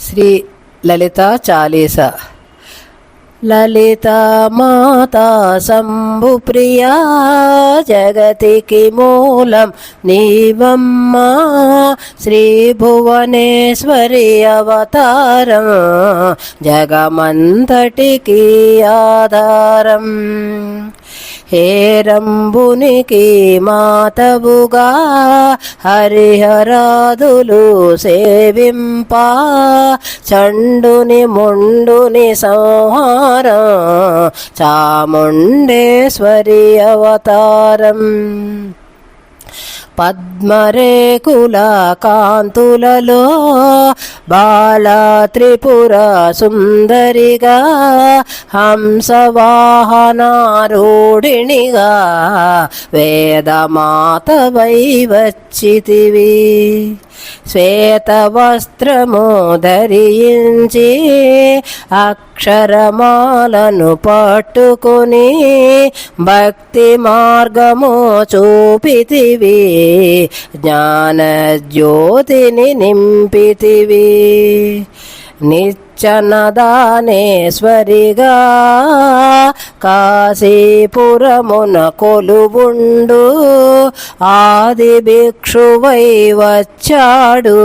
శ్రీ లలిత చాలీస. లలితా మాతా శంభుప్రియా జగతికి మూలం నీవమ్మా. శ్రీ భువనేశ్వరి అవతారం జగమంతటికి ఆధారం. హేరంబునికి మాతవుగా హరిహరాదులు సేవింప. చండుని ముండుని సంహార చాముండేశ్వరి అవతారం. పద్మరేకుల కాంతులలో బాల త్రిపుర సుందరిగా హంసవాహనారూఢిణిగా వేదమాత వచ్చితివి. శ్వేత వస్త్రము ధరించి అక్షరమాలను పట్టుకుని భక్తి మార్గము చూపితివి జ్ఞాన జ్యోతిని నింపితివి. నిచ్చనదానేశ్వరిగా కాశీపురమున కొలువుండు ఆది భిక్షువై వచ్చాడు.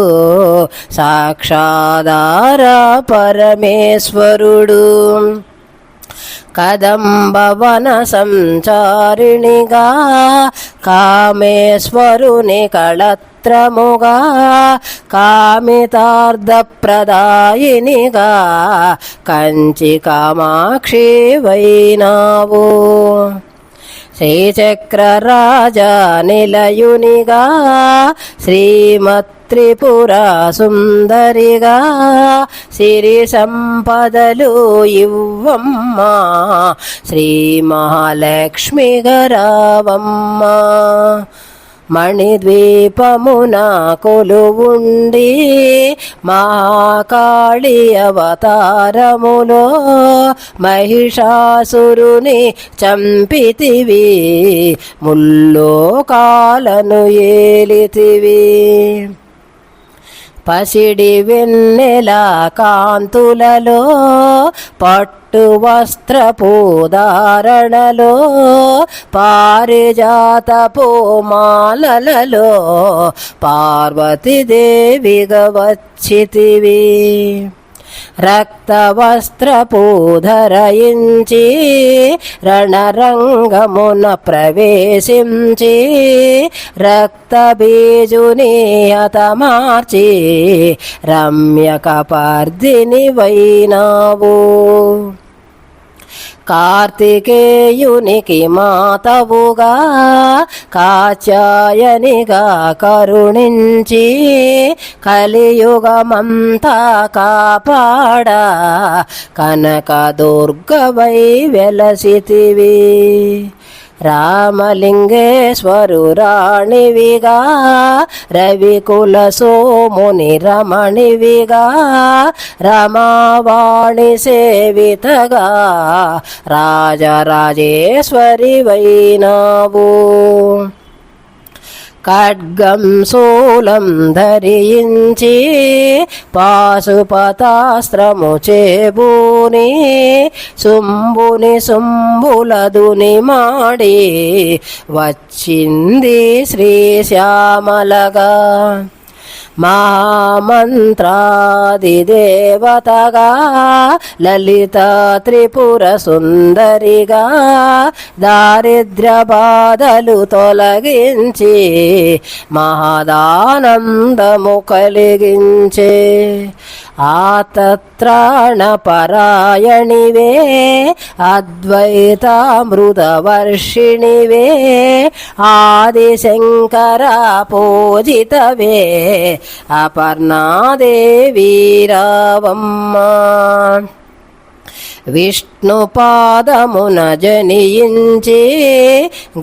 సాక్షాధార పరమేశ్వరుడు. కదంబవన సంచారిణిగా కామేశ్వరుని కళత్రముగా కామితార్థప్రదాయినిగా కంచి కామాక్షి వైనావు. శ్రీచక్రరాజ నిలయునిగా శ్రీమత్ త్రిపుర సుందరిగా సిరి సంపదలు ఇవ్వమ్మా శ్రీ మహాలక్ష్మి గరావమ్మా మణిద్వీపమున కొలువుండి మహాకాళి అవతారములో మహిషాసురుని చంపితివి ముల్లోకాలను ఏలితివి. పసిడి వెన్నెల కాంతులలో పట్టు వస్త్రపుదారణలో పారిజాత పూమాలలో పార్వతీదేవిగా వచ్చితివి. రక్తవస్త్రపూధరయించి రణరంగమున ప్రవేశించి రక్తబీజుని హతమార్చి రమ్యకపర్దిని వైనావు కార్తికేయునికి మాతవుగా కాచాయనిగా కరుణించి కలియుగమంతా కాపాడ కనక దుర్గవై వెలసితివి. రామలింగేశ్వరు రాణివిగా రవికుల సోముని రమణివిగా రమావాణి సేవితగా రాజరాజేశ్వరి వైనావు ఖడ్గం శూలం ధరించి పాశుపతాస్త్రము చేబూని శుంభుని శుంభులదుని మాడి వచ్చింది శ్రీశ్యామలగా మహామంత్రాదిదేవతగా లలిత త్రిపుర సుందరిగా దారిద్ర్య బాధలు తొలగించి మహదానందము కలిగించే ఆతత్రాణ పరాయణివే అద్వైతామృతవర్షిణివే ఆదిశంకర పూజితవే అపర్ణాదేవి రావమ్మ విష్ణుపాదమున జనియించి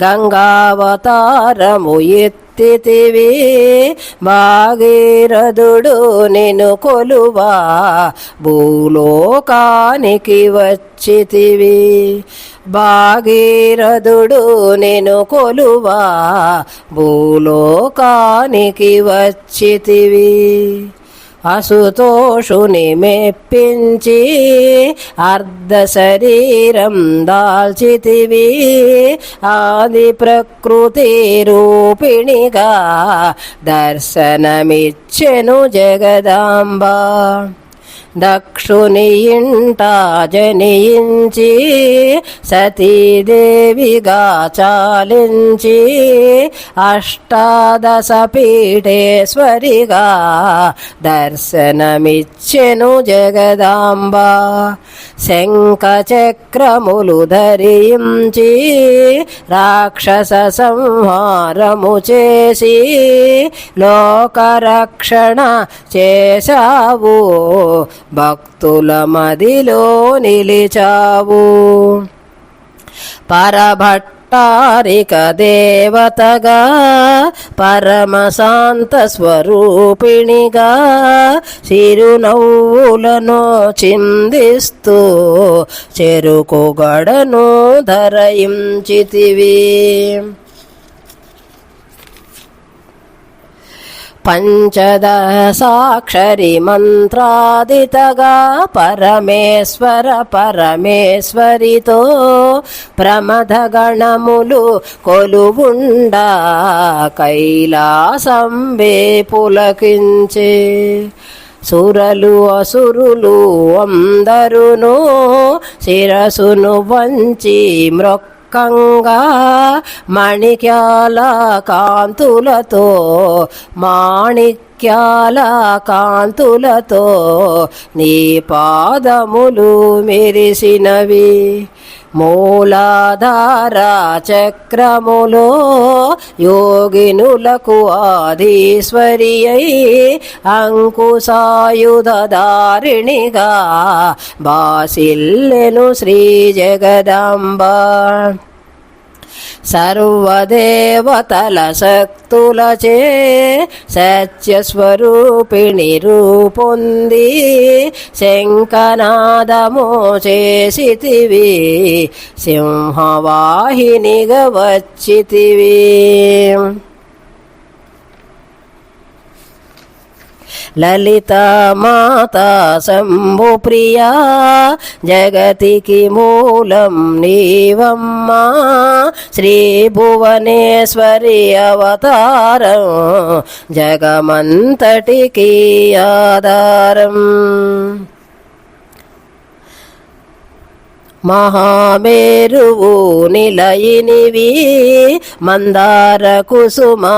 గంగావతారము ఎత్తితివి. భాగీరథుడు నిను కొలువా. భూలోకానికి వచ్చితివి. భాగీరథుడు నేను కొలువా. భూలోకానికి వచ్చితివి. అసుతోషుని మెప్పించి అర్ధ శరీరం దాల్చితివి. ఆది ప్రకృతి రూపిణిగా దర్శనమిచ్చెను జగదాంబ. దక్షుని ఇంట సతీదేవిగా చాలించి అష్టాదశ పీఠేశ్వరిగా దర్శనమిచ్చెను జగదాంబ. శంఖ చక్రములు ధరించి రాక్షస సంహారము చేసి లోకరక్షణ చేశావు. భక్తుల మదిలో నిలిచావు. పరభట్టారిక దేవతగా పరమశాంత స్వరూపిణిగా చిరునవ్వులను చిందిస్తూ చెరుకు గడను ధరయించితివి పంచదశాక్షరి మంత్రాదితగా పరమేశ్వర పరమేశ్వరితో ప్రమథగణములు కొలువుండా కైలాసంబే పులకించే సురలు అసురులు అందరును శిరసును వంచి మ్రొక్క కంగా మణిక్యాల కాంతులతో మాణిక్యాల కాంతులతో నీ పాదములు మెరిసినవి. మూలాధార చక్రములో యోగినులకు ఆదీశ్వరి అయి అంకుశాయుధారిణిగా బాసిల్లెను శ్రీ జగదాంబ. సర్వదేవతల శక్తులచే సత్యస్వరూపిణి రూపొంది. శంఖనాదము చేసితివి సింహవాహినిగా వచ్చితివి. లలిత మాత శంభు ప్రియా జగతికి మూలం నీవమ్మా. శ్రీ భువనేశ్వరి అవతారం జగమంతటికి ఆధారం. మహామేరువు నిలయినివి మందార కుసుమాలతో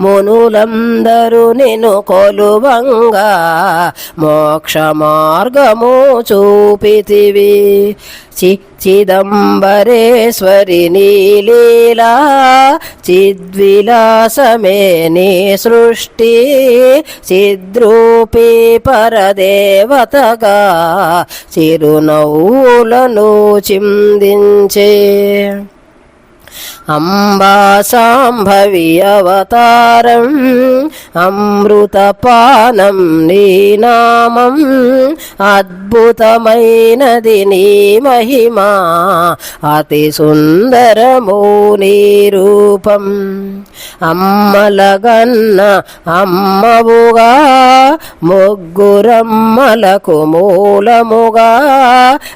మునులందరూ నిను కొలువంగా మోక్ష మార్గము చూపితివి. చి చిదంబరేశ్వరి నీలీలా చిద్విలాసమే నీ సృష్టి చిద్రూపీ పరదేవతగా చిరునవ్వులను చిందించే. అంబా అవతారం అమృతపానం నీ అద్భుతమైనది నీ మహిమా అతి సుందరము నీ రూపం. అమ్మలగన్న అమ్మవుగా ముగ్గురమ్మలకు మూలముగా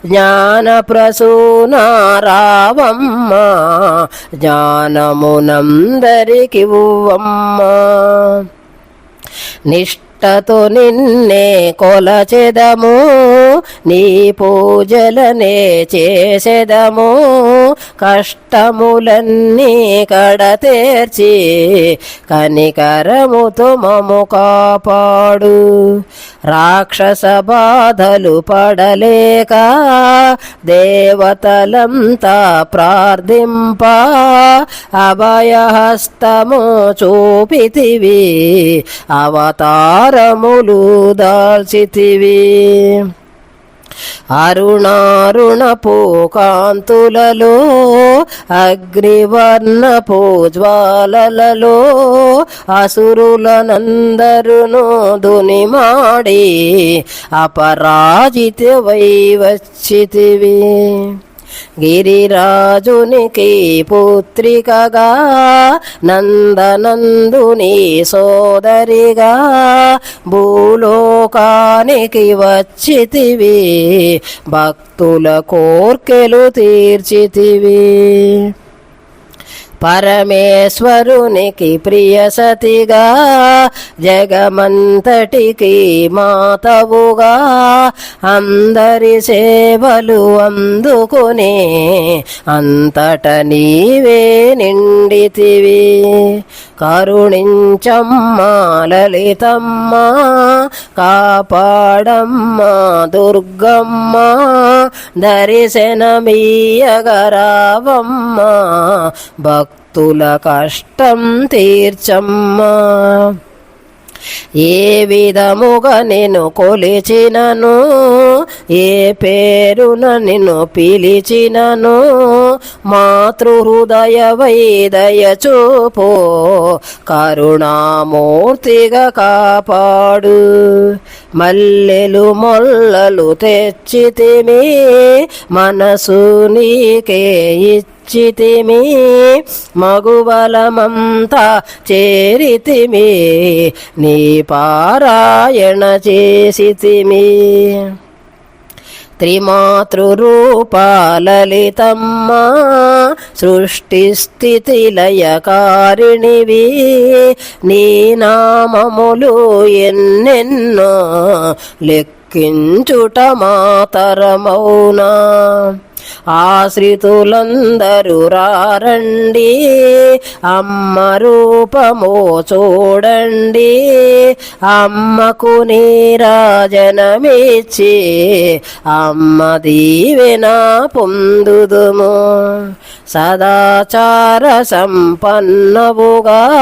జ్ఞాన ప్రసూనారావమ్మ జ్ఞానమునందరికి ఉవ్వమ్మ. నిష్టతో నిన్నే కొలచెదము. నీ పూజలనే చేసెదము కష్టములన్నీ కడతేర్చి కనికరముతో మము కాపాడు. రాక్షస బాధలు పడలేక దేవతలంతా ప్రార్థింప అభయహస్తము చూపితివి అవతారములు దాల్చితివి. అరుణారుణపు కాంతులలో అగ్నివర్ణపు జ్వాలలలో అసురులనందరును దునిమాడి అపరాజిత వై వచ్చితివి. గిరిరాజునికి పుత్రికగా నందనందుని సోదరిగా భూలోకానికి వచ్చితివి భక్తుల కోర్కెలు తీర్చితివి. పరమేశ్వరునికి ప్రియ సతిగా జగమంతటికి మాతవుగా అందరి సేవలు అందుకునే అంతట నీవే నిండితివి. కరుణించమ్మా లలితమ్మా కాపాడమ్మా దుర్గమ్మ దర్శనమీయగరావమ్మా భక్తుల కష్టం తీర్చమ్మా. ఏ విధముగా నేను కొలిచినను ఏ పేరున నిన్ను పిలిచినను మాతృహృదయ వైదయ చూపు కరుణామూర్తిగా కాపాడు. మల్లెలు మొల్లలు తెచ్చితిమి మనసు నీకే వచ్చితిమి మగువలమంతా చేరితిమి నీ పారాయణ చేసితిమి. త్రిమాతృరూపాలలితమ్మ సృష్టి స్థితి లయకారిణివి నీ నామములు ఎన్నెన్నో లెక్కించుట మాతరమౌనా. ఆశ్రితులందరూ రారండి. అమ్మ రూపము చూడండి. అమ్మకు నీరాజనమిచ్చి అమ్మ దీవెన పొందుదుము. సదాచార సంపన్నవుగా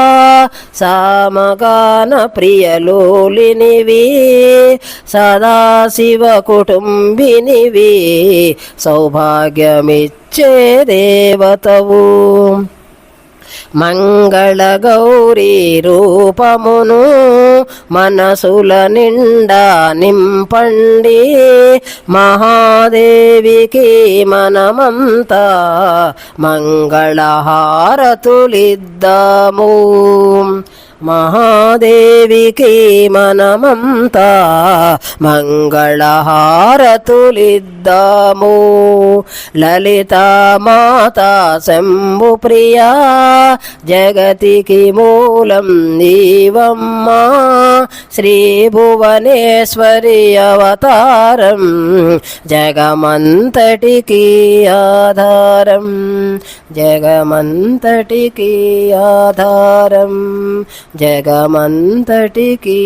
సామగాన ప్రియలోలినివి సదాశివ కుటుంబినివి సౌభాగ్యమిచ్చే దేవతవు. మంగళ గౌరీ రూపమును మనసుల నిండా నింపండి. మహాదేవికి మనమంతా మంగళహారతులిద్దాము. మహాదేవికి మనమంతా మంగళహారతులిద్దాము. లలితమాత శంభు ప్రియా జగతికి మూలం నీవమ్మ. శ్రీ భువనేశ్వరి అవతారం జగమంతటికి ఆధారం. జగమంతటికి ఆధారం జగమంతటికి